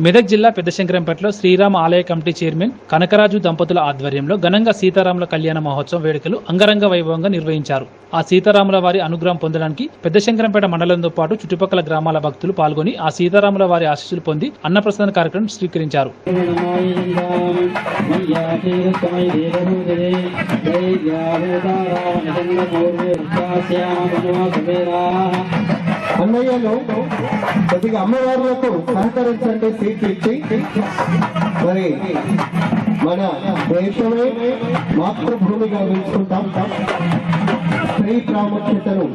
మెదక్ జిల్లా పెద్దశంకరంపేటలో శ్రీరామ ఆలయ committee chairman Kanakaraju దంపతుల ఆధ్వర్యంలో ఘనంగా సీతారాముల కళ్యాణ మహోత్సవం వేడుకలు అంగరంగ వైభవంగా నిర్వహించారు ఆ సీతారాముల వారి అనుగ్రహం పొందడానికి పెద్దశంకరంపేట మండలంతో పాటు చుట్టుపక్కల గ్రామాల భక్తులు పాల్గొని ఆ సీతారాముల వారి ఆశీస్సులు పొంది అన్నప్రసాద కార్యక్రమం స్వీకరించారు అన్నయ్యలో కొద్దిగా అమ్మవారులకు సహకరించండి సీట్లు ఇచ్చి. మరి మన దేశమే మాతృభూమిగా పిలుచుకుంటాం స్త్రీ ప్రాముఖ్యతను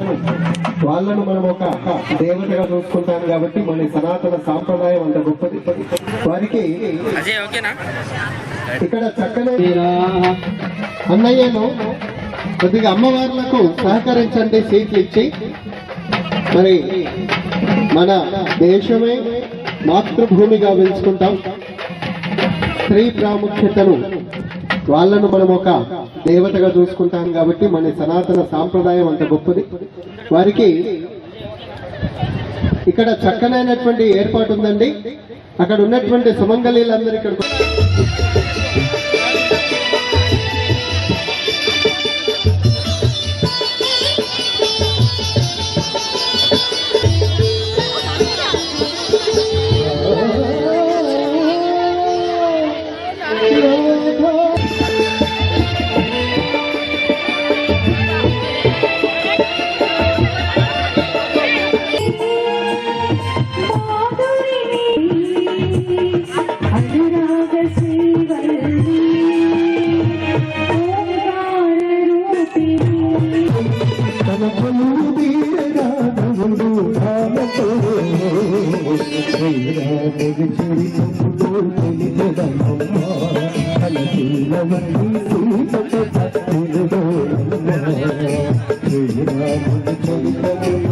వాళ్ళను మనం ఒక దేవతగా చూసుకుంటాం కాబట్టి మన సనాతన సాంప్రదాయం అంత గొప్పది. వారికి ఇక్కడ చక్కని అన్నయ్యను కొద్దిగా అమ్మవార్లకు సహకరించండి సీట్లు ఇచ్చి. మరి మన దేశమే మాతృభూమిగా పిలుచుకుంటాం స్త్రీ ప్రాముఖ్యతను వాళ్ళను మనం ఒక దేవతగా చూసుకుంటాం కాబట్టి మన సనాతన సాంప్రదాయం అంత గొప్పది. వారికి ఇక్కడ చక్కనైనటువంటి ఏర్పాటు ఉందండి. అక్కడ ఉన్నటువంటి సుమంగళీలందరూ ఇక్కడ అనురాగ శ్రీవల్లి ఓంకార రూపిణి తన పనులు తీరగా నవ్వులు భావతో శ్రీరాముడి చరితములో తెలియదమ్మా అలసిల్లవన్నీ సీతకు భక్తులుడోరమ్మా శ్రీరాముడి చరితములో